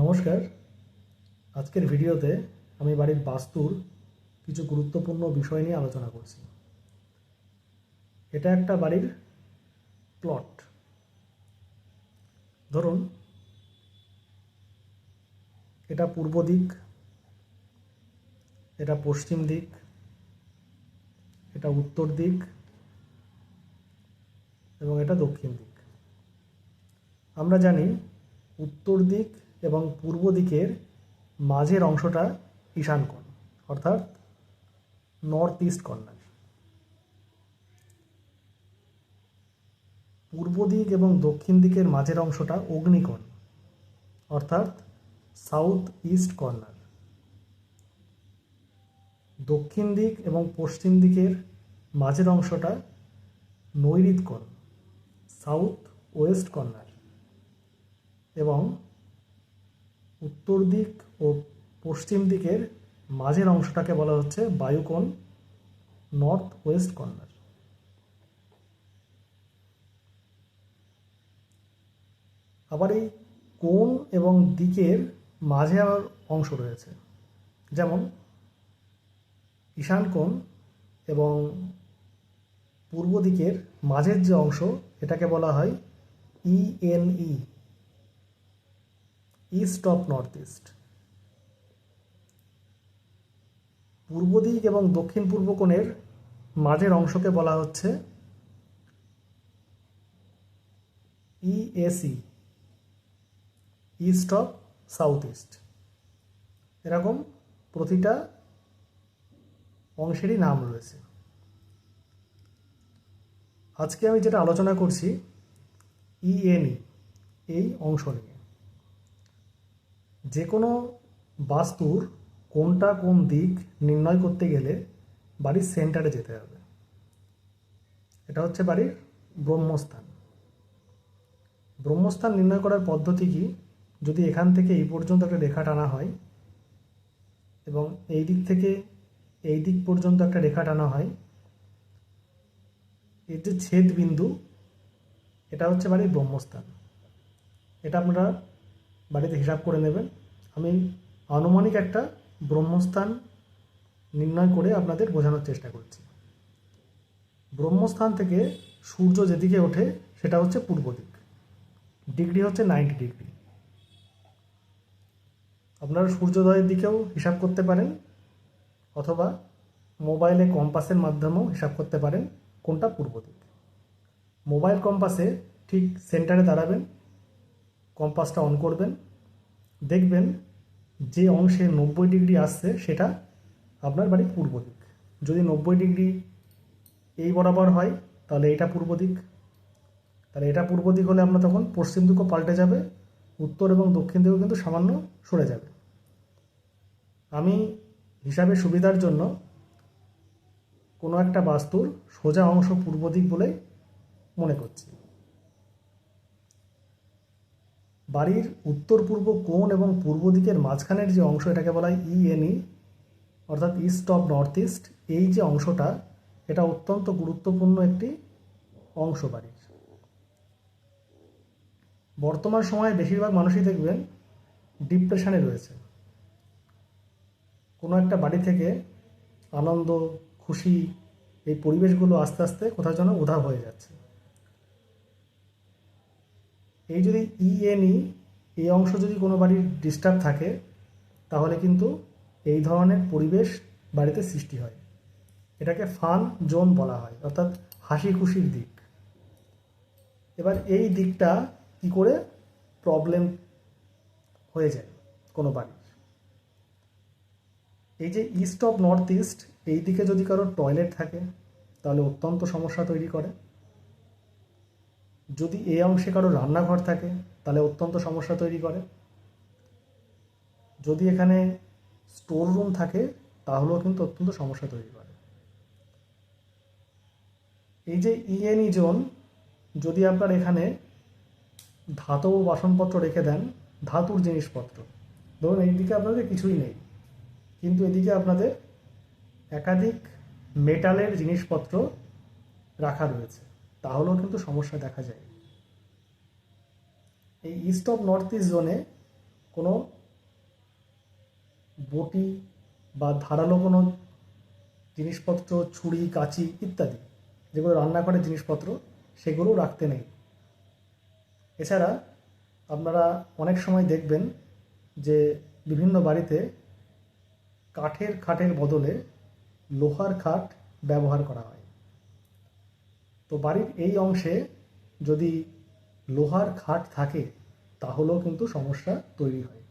নমস্কার। আজকের ভিডিওতে আমি বাড়ির বাস্তুর কিছু গুরুত্বপূর্ণ বিষয় নিয়ে আলোচনা করছি। এটা একটা বাড়ির প্লট ধরুন, এটা পূর্ব দিক, এটা পশ্চিম দিক, এটা উত্তর দিক, এবং এটা দক্ষিণ দিক। আমরা জানি উত্তর দিক এবং পূর্ব দিকের মাঝের অংশটা ঈশান কোণ, অর্থাৎ নর্থ ইস্ট কর্নার পূর্ব দিক এবং দক্ষিণ দিকের মাঝের অংশটা অগ্নিকোণ, অর্থাৎ সাউথ ইস্ট কর্নার দক্ষিণ দিক এবং পশ্চিম দিকের মাঝের অংশটা নৈরিত কোণ সাউথ ওয়েস্ট কর্নার এবং উত্তর দিক ও পশ্চিম দিকের মাঝের অংশটাকে বলা হচ্ছে বায়ুকোণ নর্থ ওয়েস্ট কর্নার আবার এই কোণ এবং দিকের মাঝে আবার অংশ রয়েছে, যেমন ঈশান কোণ এবং পূর্ব দিকের মাঝের যে অংশ, এটাকে বলা হয় ENE east of north east পূর্ব দিক এবং দক্ষিণ পূর্ব কোণের মাঝের অংশকে বলা হচ্ছে ESE east of south east এরকম প্রতিটা অংশেরই নাম রয়েছে। আজকে আমি যেটা আলোচনা করছি ইএনই এই অংশ নিয়ে। যে কোনো বাস্তুর কোনটা কোন দিক নির্ণয় করতে গেলে বাড়ির সেন্টারে যেতে হবে। এটা হচ্ছে বাড়ির ব্রহ্মস্থান। ব্রহ্মস্থান নির্ণয় করার পদ্ধতি কি? যদি এখান থেকে এই পর্যন্ত একটা রেখা টানা হয় এবং এই দিক থেকে এই দিক পর্যন্ত একটা রেখা টানা হয়, এর যে ছেদ বিন্দু, এটা হচ্ছে বাড়ির ব্রহ্মস্থান। এটা আপনারা বাড়িতে হিসাব করে নেবেন। আমি আনুমানিক একটা ব্রহ্মস্থান নির্ণয় করে আপনাদের বোঝানোর চেষ্টা করছি। ব্রহ্মস্থান থেকে সূর্য যেদিকে ওঠে, সেটা হচ্ছে পূর্ব দিক। ডিগ্রি হচ্ছে নাইনটি ডিগ্রি। আপনারা সূর্যোদয়ের দিকেও হিসাব করতে পারেন, অথবা মোবাইলে কম্পাসের মাধ্যমেও হিসাব করতে পারেন কোনটা পূর্ব দিক। মোবাইল কম্পাসে ঠিক সেন্টারে দাঁড়াবেন, কম্পাসটা অন করবেন, দেখবেন যে অংশে নব্বই ডিগ্রি আসছে, সেটা আপনার বাড়ির পূর্ব দিক। যদি নব্বই ডিগ্রি এই বরাবর হয়, তাহলে এটা পূর্ব দিক। তাহলে এটা পূর্ব দিক হলে আপনার তখন পশ্চিম দিকও পাল্টে যাবে, উত্তর এবং দক্ষিণ দিকেও কিন্তু সামান্য সরে যাবে। আমি হিসাবে সুবিধার জন্য কোনো একটা বাস্তুর সোজা অংশ পূর্ব দিক বলে মনে করছি। বাড়ির উত্তর পূর্ব কোণ এবং পূর্ব দিকের মাঝখানের যে অংশ, এটাকে বলা হয় ইএনই অর্থাৎ ইস্ট অফ নর্থ ইস্ট এই যে অংশটা, এটা অত্যন্ত গুরুত্বপূর্ণ একটি অংশ বাড়ির। বর্তমান সময়ে বেশিরভাগ মানুষই দেখবেন ডিপ্রেশনে রয়েছে। কোনো একটা বাড়ি থেকে আনন্দ, খুশি, এই পরিবেশগুলো আস্তে আস্তে কোথাও যেন উধাও হয়ে যাচ্ছে। এই যদি ইএনই এই অংশ যদি কোনো বাড়ির ডিস্টার্ব থাকে, তাহলে কিন্তু এই ধরনের পরিবেশ বাড়িতে সৃষ্টি হয়। এটাকে ফান জোন বলা হয়, অর্থাৎ হাসি খুশির দিক। এবার এই দিকটা কি করে প্রবলেম হয়ে যায় কোনো বাড়ির? এই যে ইস্ট অফ নর্থ ইস্ট এই দিকে যদি কারও টয়লেট থাকে, তাহলে অত্যন্ত সমস্যা তৈরি করে। যদি এই অংশে কারও রান্নাঘর থাকে, তাহলে অত্যন্ত সমস্যা তৈরি করে। যদি এখানে স্টোর রুম থাকে, তাহলেও কিন্তু অত্যন্ত সমস্যা তৈরি করে। এই যে ইএনই জোন যদি আপনার এখানে ধাতব বাসনপত্র রেখে দেন, ধাতুর জিনিসপত্র, ধরুন এইদিকে আপনাদের কিছুই নেই, কিন্তু এদিকে আপনাদের একাধিক মেটালের জিনিসপত্র রাখা রয়েছে। তাহলেও কিন্তু সমস্যা দেখা যায়। এই ইস্ট অফ নর্থ ইস্ট জোনে কোনো বটি বা ধারালো কোনো জিনিসপত্র, ছুরি, কাঁচি ইত্যাদি যেগুলো রান্নাঘরের জিনিসপত্র, সেগুলো রাখতে নেই। এছাড়া আপনারা অনেক সময় দেখবেন যে বিভিন্ন বাড়িতে কাঠের খাটের বদলে লোহার খাট ব্যবহার করা হয়। তো বাড়ির এই অংশে যদি লোহার খাট থাকে, তাহলেও কিন্তু সমস্যা তৈরি হয়।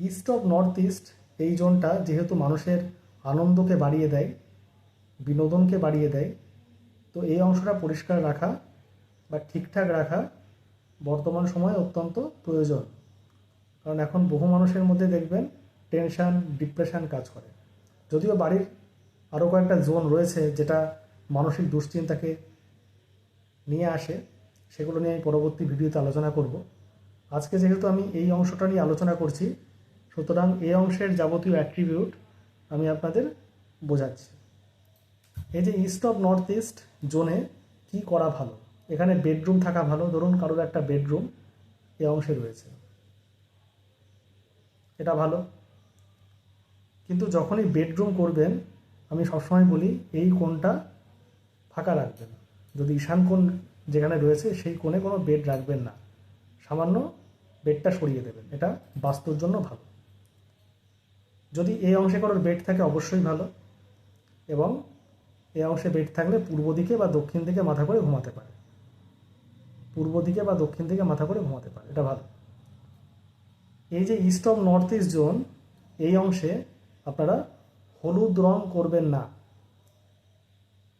ইস্ট অফ নর্থ ইস্ট এই জোনটা যেহেতু মানুষের আনন্দকে বাড়িয়ে দেয়, বিনোদনকে বাড়িয়ে দেয়, তো এই অংশটা পরিষ্কার রাখা বা ঠিকঠাক রাখা বর্তমান সময়ে অত্যন্ত প্রয়োজন। কারণ এখন বহু মানুষের মধ্যে দেখবেন টেনশন, ডিপ্রেশান কাজ করে। যদিও বাড়ির আরও কয়েকটা জোন রয়েছে যেটা মানসিক দুশ্চিন্তাকে নিয়ে আসে, সেগুলো নিয়ে আমি পরবর্তী ভিডিওতে আলোচনা করব। আজকে যেহেতু আমি এই অংশটা নিয়ে আলোচনা করছি, সুতরাং এই অংশের যাবতীয় অ্যাট্রিবিউট আমি আপনাদের বোঝাচ্ছি। এই যে ইস্ট অফ নর্থ ইস্ট জোনে কি করা ভালো? এখানে বেডরুম থাকা ভালো। ধরুন কারোর একটা বেডরুম এই অংশে রয়েছে। এটা ভালো। কিন্তু যখনই বেডরুম করবেন, আমি সবসময় বলি এই কোণটা ফাঁকা রাখবেন। যদি ঈশান কোণ যেখানে রয়েছে সেই কোণে কোনো বেড রাখবেন না। সামান্য বেডটা সরিয়ে দেবেন। এটা বাস্তুর জন্য ভালো। যদি এই অংশে কারোর বেড থাকে অবশ্যই ভালো এবং এই অংশে বেড থাকলে পূর্ব দিকে বা দক্ষিণ দিকে মাথা করে ঘুমাতে পারে। পূর্ব দিকে বা দক্ষিণ দিকে মাথা করে ঘুমাতে পারে। এটা ভালো। এই যে east of north east zone এই অংশে আপনারা হলুদ রং করবেন না।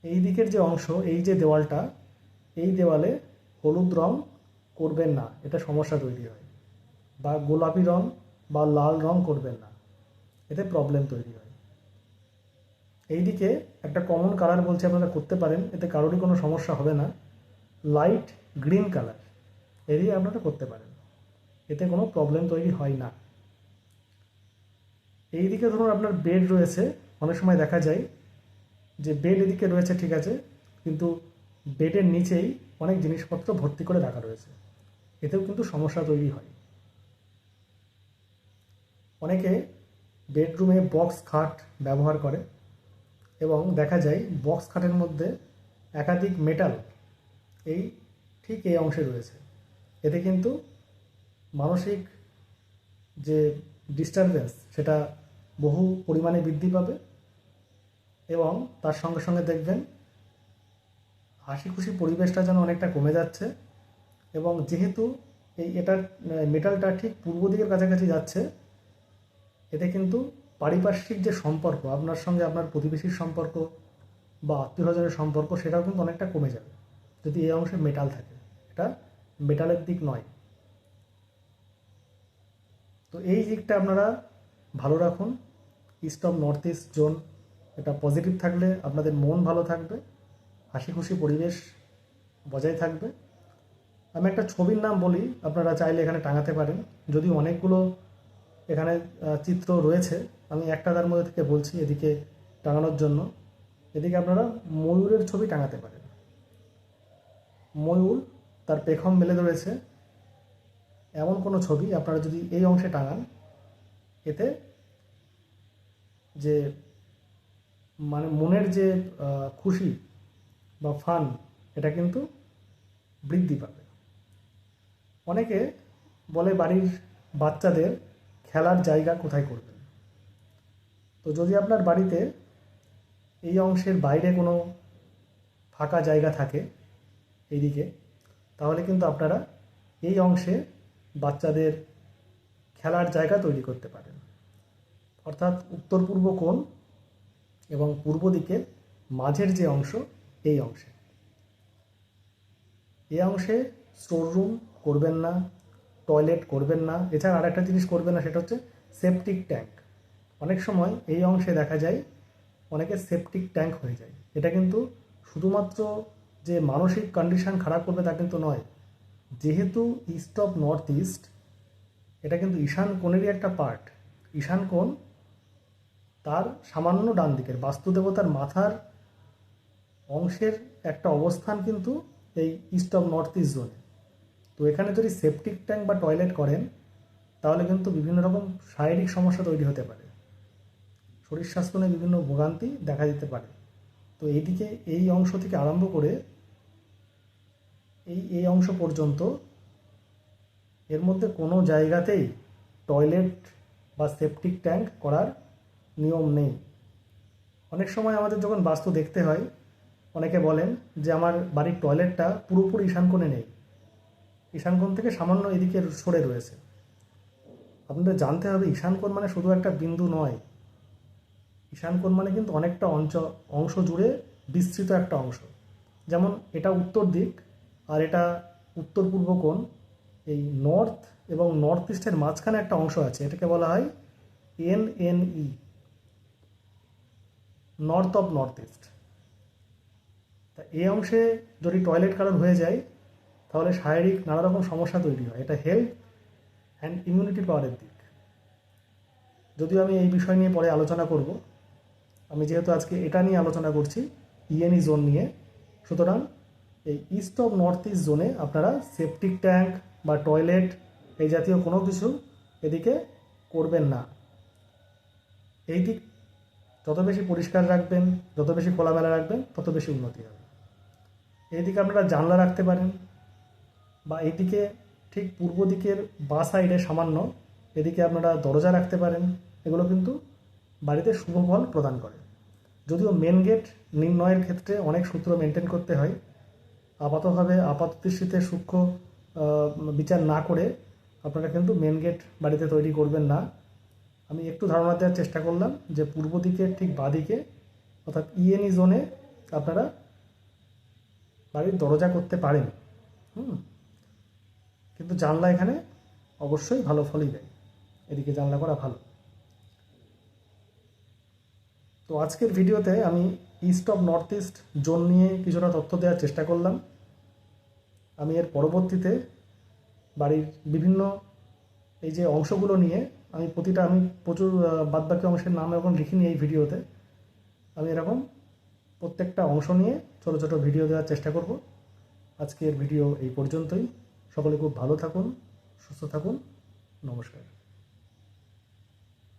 এই দিকের যে অংশ, এই যে দেওয়ালটা, এই দেওয়ালে হলুদ রং করবেন না, এটা সমস্যা তৈরি হয়। বা গোলাপি রং বা লাল রং করবেন না, এতে প্রবলেম তৈরি হয়। এইদিকে একটা কমন কালার বলছে আপনারা করতে পারেন, এতে কারোরই কোনো সমস্যা হবে না। লাইট গ্রিন কালার এই দিয়ে আপনারা করতে পারেন, এতে কোনো প্রবলেম তৈরি হয় না। এই দিকে ধরুন আপনার বেড রয়েছে, অনেক সময় দেখা যায় যে বেড এদিকে রয়েছে, ঠিক আছে, কিন্তু বেডের নিচেই অনেক জিনিসপত্র ভর্তি করে রাখা রয়েছে। এতেও কিন্তু সমস্যা তৈরি হয়। অনেকে বেডরুমে বক্স খাট ব্যবহার করে এবং দেখা যায় বক্স খাটের মধ্যে একাধিক মেটাল এই ঠিক এই অংশে রয়েছে। এতে কিন্তু মানসিক যে ডিস্টারবেন্স সেটা বহু পরিমাণে বৃদ্ধি পাবে। এবং তার সঙ্গে সঙ্গে দেখবেন হাসি খুশি পরিবেশটা যেন অনেকটা কমে যাচ্ছে এবং যেহেতু এই এটার মেটালটা ঠিক পূর্ব দিকের কাছাকাছি যাচ্ছে, এতে কিন্তু পারিপার্শ্বিক যে সম্পর্ক, আপনার সঙ্গে আপনার প্রতিবেশীর সম্পর্ক বা আত্মীয়স্বজনের সম্পর্ক, সেটাও কিন্তু অনেকটা কমে যাবে যদি এই অংশে মেটাল থাকে। এটা মেটালের দিক নয়। তো এই দিকটা আপনারা ভালো রাখুন। East of north east zone এটা পজিটিভ থাকলে আপনাদের মন ভালো থাকবে হাসি খুশি পরিবেশ বজায় থাকবে। আমি একটা ছবির নাম বলি, আপনারা চাইলে এখানে টাঙাতে পারেন। যদি অনেকগুলো এখানে চিত্র রয়েছে, আমি একটা তার মধ্যে থেকে বলছি এদিকে টাঙানোর জন্য। এদিকে আপনারা ময়ূরের ছবি টাঙাতে পারেন। ময়ূর তার পেখম মেলে ধরেছে। এমন কোনো ছবি আপনারা যদি এই অংশে টাঙান, এতে যে মানে মনের যে খুশি বা ফান এটা কিন্তু বৃদ্ধি পাবে। অনেকে বলে বাড়ির বাচ্চাদের খেলার জায়গা কোথায় করবেন তো যদি আপনার বাড়িতে এই অংশের বাইরে কোনো ফাঁকা জায়গা থাকে এইদিকে, তাহলে কিন্তু আপনারা এই অংশে বাচ্চাদের খেলার জায়গা তৈরি করতে পারেন। অর্থাৎ উত্তর পূর্ব কোণ এবং পূর্ব দিকের মাঝের যে অংশ, এই অংশে। এই অংশে স্টোর রুম করবেন না টয়লেট করবেন না, এছাড়া আরেকটা জিনিস করবেন না, সেটা হচ্ছে সেপটিক ট্যাঙ্ক অনেক সময় এই অংশে দেখা যায়, অনেকে সেপটিক ট্যাঙ্ক হয়ে যায়। এটা কিন্তু শুধুমাত্র যে মানসিক কন্ডিশন খারাপ করবে তা কিন্তু নয়, যেহেতু ইস্ট অফ নর্থ ইস্ট এটা কিন্তু ঈশান কোণেরই একটা পার্ট ঈশান কোণ তার সামান্য ডান দিকের বাস্তুদেবতার মাথার অংশের একটা অবস্থান কিন্তু এই ইস্ট অফ নর্থ ইস্ট জোনে। তো এখানে যদি সেপটিক ট্যাঙ্ক বা টয়লেট করেন, তাহলে কিন্তু বিভিন্ন রকম শারীরিক সমস্যা তৈরি হতে পারে। শরীর স্বাস্থ্য নিয়ে বিভিন্ন ভোগান্তি দেখা দিতে পারে। তো এইদিকে এই অংশ থেকে আরম্ভ করে এই এই অংশ পর্যন্ত এর মধ্যে কোনো জায়গাতেই টয়লেট বা সেপটিক ট্যাঙ্ক করার নিয়ম নেই। অনেক সময় আমাদের যখন বাস্তু দেখতে হয়, অনেকে বলেন যে আমার বাড়ির টয়লেটটা পুরোপুরি ঈশানকোণে নেই। ঈশানকোণ থেকে সামান্য এদিকে সরে রয়েছে। আপনাদের জানতে হবে, ঈশানকোণ মানে শুধু একটা বিন্দু নয়। ঈশানকোণ মানে কিন্তু অনেকটা অঞ্চল অংশ জুড়ে বিস্তৃত একটা অংশ। যেমন এটা উত্তর দিক আর এটা উত্তর পূর্ব কোণ। এই নর্থ এবং নর্থ ইস্টের মাঝখানে একটা অংশ আছে, এটাকে বলা হয় N N E north of north east তা এই অংশে যদি টয়লেট কারণ হয়ে যায়, তাহলে শারীরিক নানা রকম সমস্যা তৈরি হয়। এটা হেলথ অ্যান্ড ইমিউনিটি পাওয়ারের দিক। যদিও আমি এই বিষয় নিয়ে পরে আলোচনা করব, আমি যেহেতু আজকে এটা নিয়ে আলোচনা করছি ইএনই জোন নিয়ে, সুতরাং এই ইস্ট অফ নর্থ ইস্ট জোনে আপনারা সেপটিক ট্যাঙ্ক বা টয়লেট এই জাতীয় কোনো কিছু এদিকে করবেন না। এই দিক যত বেশি পরিষ্কার রাখবেন, যত বেশি খোলামেলা রাখবেন, তত বেশি উন্নতি হবে। এইদিকে আপনারা জানলা রাখতে পারেন বা এইদিকে ঠিক পূর্ব দিকের বা সাইডে সামান্য এদিকে আপনারা দরজা রাখতে পারেন। এগুলো কিন্তু বাড়িতে শুভ ফল প্রদান করে। যদিও মেন গেট নির্ণয়ের ক্ষেত্রে অনেক সূত্র মেনটেন করতে হয়। আপাতভাবে আপাত দৃষ্টিতে সূক্ষ্ম বিচার না করে আপনারা কিন্তু মেন গেট বাড়িতে তৈরি করবেন না। আমি একটু ধারণা দেওয়ার চেষ্টা করলাম যে পূর্ব দিকের ঠিক বাদিকে, অর্থাৎ ইএনই জোনে আপনারা বাড়ির দরজা করতে পারেন। হুম। কিন্তু জানলা এখানে অবশ্যই ভালো ফলই দেয়। এদিকে জানলা করা ভালো। তো আজকের ভিডিওতে আমি east of north east zone নিয়ে কিছুটা তথ্য দেওয়ার চেষ্টা করলাম। আমি এর পরবর্তীতে বাড়ির বিভিন্ন এই যে অংশগুলো নিয়ে আমি প্রতিটা, আমি প্রচুর বাদবাকি অংশের নাম এখন লিখিনি এই ভিডিওতে। আমি এরকম প্রত্যেকটা অংশ নিয়ে ছোটো ছোটো ভিডিও দেওয়ার চেষ্টা করব। আজকের ভিডিও এই পর্যন্তই। সকলে খুব ভালো থাকুন, সুস্থ থাকুন। নমস্কার।